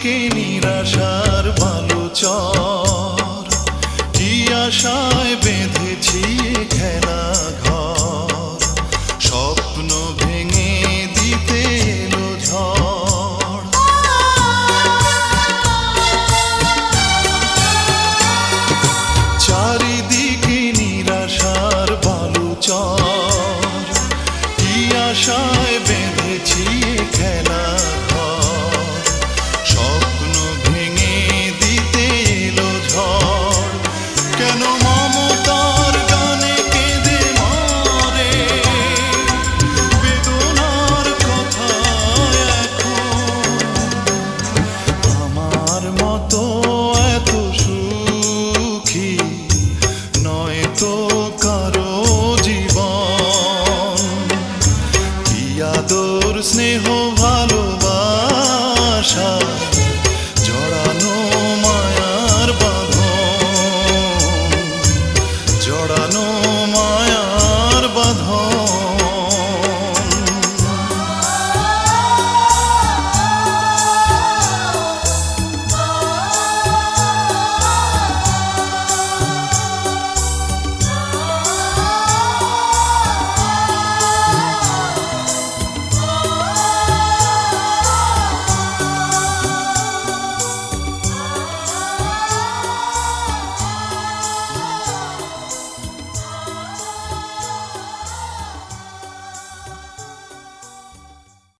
চারিদিকে নিরাশার ভালো চর। কি আশায় বেঁধেছি খেলা ঘর স্বপ্ন ভেঙে দিতে এলো ঝড়। চারিদিকে নিরাশার বালু চর। কি আশায় বেঁধেছি